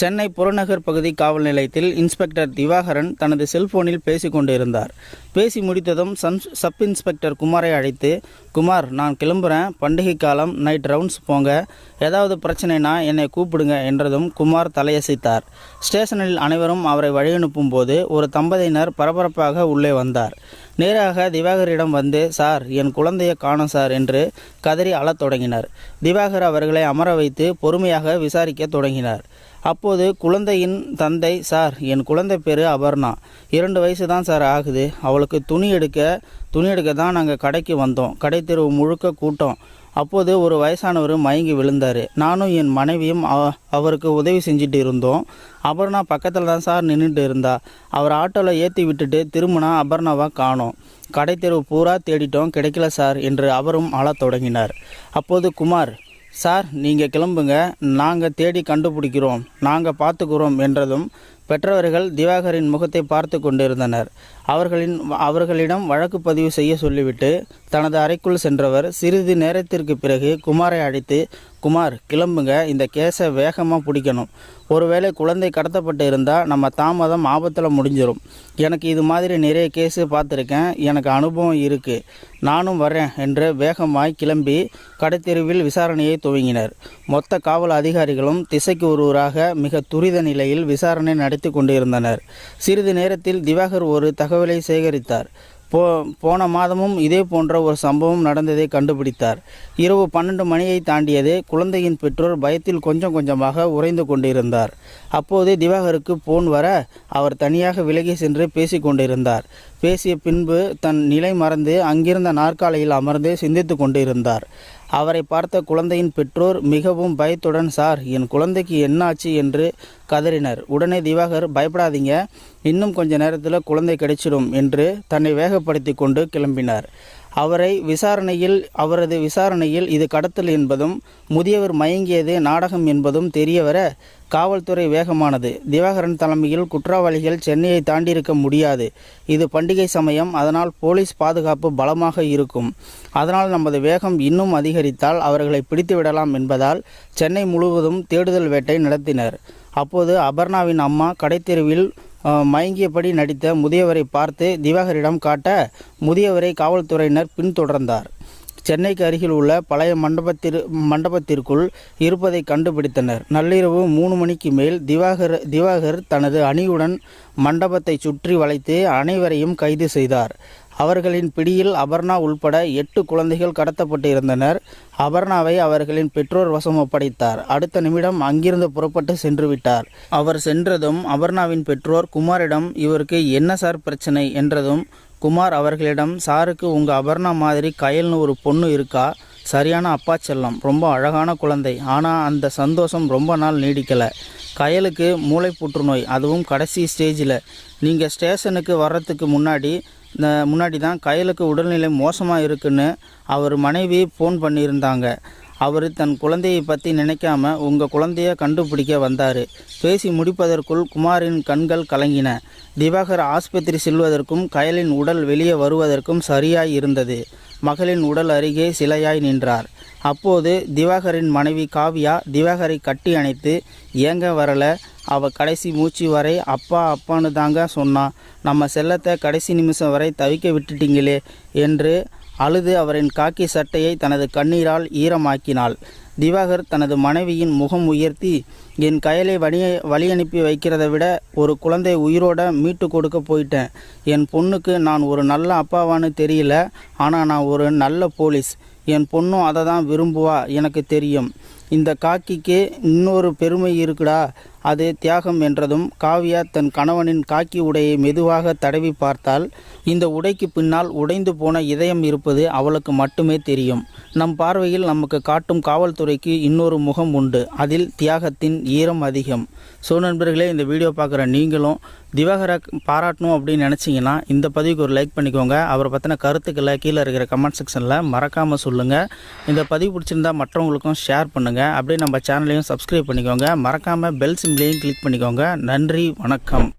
சென்னை புறநகர் பகுதி காவல் நிலையத்தில் இன்ஸ்பெக்டர் திவாகரன் தனது செல்போனில் பேசிக் கொண்டிருந்தார். பேசி முடித்ததும் சப் இன்ஸ்பெக்டர் குமாரை அழைத்து குமார் நான் கிளம்புறேன். பண்டிகை காலம் நைட் ரவுண்ட்ஸ் போங்க. ஏதாவது பிரச்சனைனா என்னை கூப்பிடுங்க என்றதும் குமார் தலையசைத்தார். ஸ்டேஷனில் அனைவரும் அவரை வழியனுப்பும் போது ஒரு தம்பதியினர் பரபரப்பாக உள்ளே வந்தார். நேராக திவாகரிடம் வந்து சார் என் குழந்தையை காணோம் சார் என்று கதறி அழத் தொடங்கினர். திவாகர் அவர்களை அமர வைத்து பொறுமையாக விசாரிக்க தொடங்கினார். அப்போது குழந்தையின் தந்தை சார் என் குழந்தை பேர் அபர்ணா. இரண்டு வயசு தான் சார் ஆகுது. அவளுக்கு துணி எடுக்க துணி எடுக்க தான் நாங்கள் கடைக்கு வந்தோம். கடை தெருவு முழுக்க கூட்டம். அப்போது ஒரு வயசானவர் மயங்கி விழுந்தார். நானும் என் மனைவியும் அவ- அவருக்கு உதவி செஞ்சுட்டு இருந்தோம். அபர்ணா பக்கத்தில் தான் சார் நின்றுட்டு இருந்தா. அவர் ஆட்டோவில் ஏற்றி விட்டுட்டு திரும்பினா அபர்ணாவை காணோம். கடை தெருவு பூரா தேடிட்டோம் கிடைக்கல சார் என்று அவரும் அழத் தொடங்கினார். அப்போது குமார் சார் நீங்கள் கிளம்புங்க. நாங்கள் தேடி கண்டுபிடிக்கிறோம். நாங்கள் பார்த்துக்கிறோம் என்றதும் பெற்றவர்கள் திவாகரின் முகத்தை பார்த்து கொண்டிருந்தனர். அவர்களின் அவர்களிடம் வழக்கு பதிவு செய்ய சொல்லிவிட்டு தனது அறைக்குள் சென்றவர் சிறிது நேரத்திற்கு பிறகு குமாரை அழைத்து குமார் கிளம்புங்க இந்த கேஸை வேகமாக பிடிக்கணும். ஒருவேளை குழந்தை கடத்தப்பட்டு இருந்தால் நம்ம தாமதம் ஆபத்தில் முடிஞ்சிடும் எனக்கு இது மாதிரி நிறைய கேஸு பார்த்துருக்கேன் எனக்கு அனுபவம் இருக்குது நானும் வரேன் என்று வேகமாய் கிளம்பி கடைத்தெருவில் விசாரணையை துவங்கினர். மொத்த காவல் அதிகாரிகளும் திசைக்கு ஒருவராக மிக துரித நிலையில் விசாரணை நடத்தி கொண்டிருந்தனர். சிறிது நேரத்தில் திவாகர் ஒரு தகவல் சேகரித்தார். போ போன மாதமும் இதே போன்ற ஒரு சம்பவம் நடந்ததை கண்டுபிடித்தார். இரவு பன்னெண்டு மணியை தாண்டியது குழந்தையின் பெற்றோர் பயத்தில் கொஞ்சம் கொஞ்சமாக உறைந்து கொண்டிருந்தார். அப்போது திவாகருக்கு போன் வர அவர் தனியாக விலகி சென்று பேசி கொண்டிருந்தார். பேசிய பின்பு தன் நிலை மறந்து அங்கிருந்த நாற்காலியில் அமர்ந்து சிந்தித்து கொண்டிருந்தார். அவரை பார்த்த குழந்தையின் பெற்றோர் மிகவும் பயத்துடன் சார் என் குழந்தைக்கு என்னாச்சு? என்று கதறினர். உடனே திவாகர் பயப்படாதீங்க. இன்னும் கொஞ்ச நேரத்தில் குழந்தை கிடைச்சிடும் என்று தன்னை வேகப்படுத்தி கொண்டு கிளம்பினார். அவரை விசாரணையில் அவரது விசாரணையில் இது கடத்தல் என்பதும் முதியவர் மயங்கியது நாடகம் என்பதும் தெரியவர காவல்துறை வேகமானது. திவாகரன் தலைமையில் குற்றவாளிகள் சென்னையை தாண்டியிருக்க முடியாது. இது பண்டிகை சமயம் அதனால் போலீஸ் பாதுகாப்பு பலமாக இருக்கும். அதனால் நமது வேகம் இன்னும் அதிகரித்தால் அவர்களை பிடித்துவிடலாம் என்பதால் சென்னை முழுவதும் தேடுதல் வேட்டை நடத்தினர். அப்போது அபர்ணாவின் அம்மா கடைத்தெருவில் மயங்கியபடி நடித்த முதியவரை பார்த்து திவாகரிடம் காட்ட முதியவரை காவல்துறையினர் பின்தொடர்ந்தார். சென்னைக்கு அருகில் உள்ள பழைய மண்டபத்திற்கு மண்டபத்திற்குள் இருப்பதை கண்டுபிடித்தனர். நள்ளிரவு மூணு மணிக்கு மேல் திவாகர் திவாகர் தனது அணியுடன் மண்டபத்தை சுற்றி வளைத்து அனைவரையும் கைது செய்தார். அவர்களின் பிடியில் அபர்ணா உள்பட எட்டு குழந்தைகள் கடத்தப்பட்டு இருந்தனர் அபர்ணாவை அவர்களின் பெற்றோர் வசம் ஒப்படைத்தார். அடுத்த நிமிடம் அங்கிருந்து புறப்பட்டு சென்று விட்டார். அவர் சென்றதும் அபர்ணாவின் பெற்றோர் குமாரிடம் இவருக்கு என்ன சார் பிரச்சனை? என்றதும் குமார் அவர்களிடம் சாருக்கு உங்கள் அபர்ணா மாதிரி கயல்னு ஒரு பொண்ணு இருக்கா? சரியான அப்பா செல்லம் ரொம்ப அழகான குழந்தை. ஆனால் அந்த சந்தோஷம் ரொம்ப நாள் நீடிக்கலை. கயலுக்கு மூளை புற்றுநோய் அதுவும் கடைசி ஸ்டேஜில். நீங்கள் ஸ்டேஷனுக்கு வர்றதுக்கு முன்னாடி இந்த முன்னாடி தான் கயலுக்கு உடல்நிலை மோசமாக இருக்குன்னு அவர் மனைவி ஃபோன் பண்ணியிருந்தாங்க. அவர் தன் குழந்தையை பற்றி நினைக்காம உங்கள் குழந்தைய கண்டுபிடிக்க வந்தார். பேசி முடிப்பதற்குள் குமாரின் கண்கள் கலங்கின. திவாகர் ஆஸ்பத்திரி செல்வதற்கும் கயலின் உடல் வெளியே வருவதற்கும் சரியாய் இருந்தது. மகளின் உடல் அருகே சிலையாய் நின்றார். அப்போது திவாகரின் மனைவி காவியா திவாகரை கட்டி அணைத்து ஏங்க வரல? அவ கடைசி மூச்சு வரை அப்பா அப்பான்னு தாங்க சொன்னான் நம்ம செல்லத்தை கடைசி நிமிஷம் வரை தவிக்க விட்டுட்டீங்களே என்று அழுது அவரின் காக்கி சட்டையை தனது கண்ணீரால் ஈரமாக்கினாள். திவாகர் தனது மனைவியின் முகம் உயர்த்தி என் கயலை வழி வழி அனுப்பி வைக்கிறத விட ஒரு குழந்தை உயிரோட மீட்டு கொடுக்க போயிட்டேன். என் பொண்ணுக்கு நான் ஒரு நல்ல அப்பாவான்னு தெரியல ஆனால் நான் ஒரு நல்ல போலீஸ். என் பொண்ணும் அதை தான் விரும்புவா எனக்கு தெரியும். இந்த காக்கிக்கு இன்னொரு பெருமை இருக்குடா. அது தியாகம் என்றதும் காவியா தன் கணவனின் காக்கி உடையை மெதுவாக தடவி பார்த்தால் இந்த உடைக்கு பின்னால் உடைந்து போன இதயம் இருப்பது அவளுக்கு மட்டுமே தெரியும். நம் பார்வையில் நமக்கு காட்டும் காவல்துறைக்கு இன்னொரு முகம் உண்டு. அதில் தியாகத்தின் ஈரம் அதிகம். ஸோ நண்பர்களே இந்த வீடியோ பார்க்குற நீங்களும் திவாகரை பாராட்டணும் அப்படின்னு நினச்சிங்கன்னா இந்த பதிவுக்கு ஒரு லைக் பண்ணிக்கோங்க. அவரை பற்றின கருத்துக்களை கீழே இருக்கிற கமெண்ட் செக்ஷனில் மறக்காமல் சொல்லுங்கள் இந்த பதிவு பிடிச்சிருந்தா மற்றவங்களுக்கும் ஷேர் பண்ணுங்கள் அப்படியே நம்ம சேனலையும் சப்ஸ்கிரைப் பண்ணிக்கோங்க. மறக்காமல் பெல் லிங்க்லேயும் கிளிக் பண்ணிக்கோங்க. நன்றி வணக்கம்.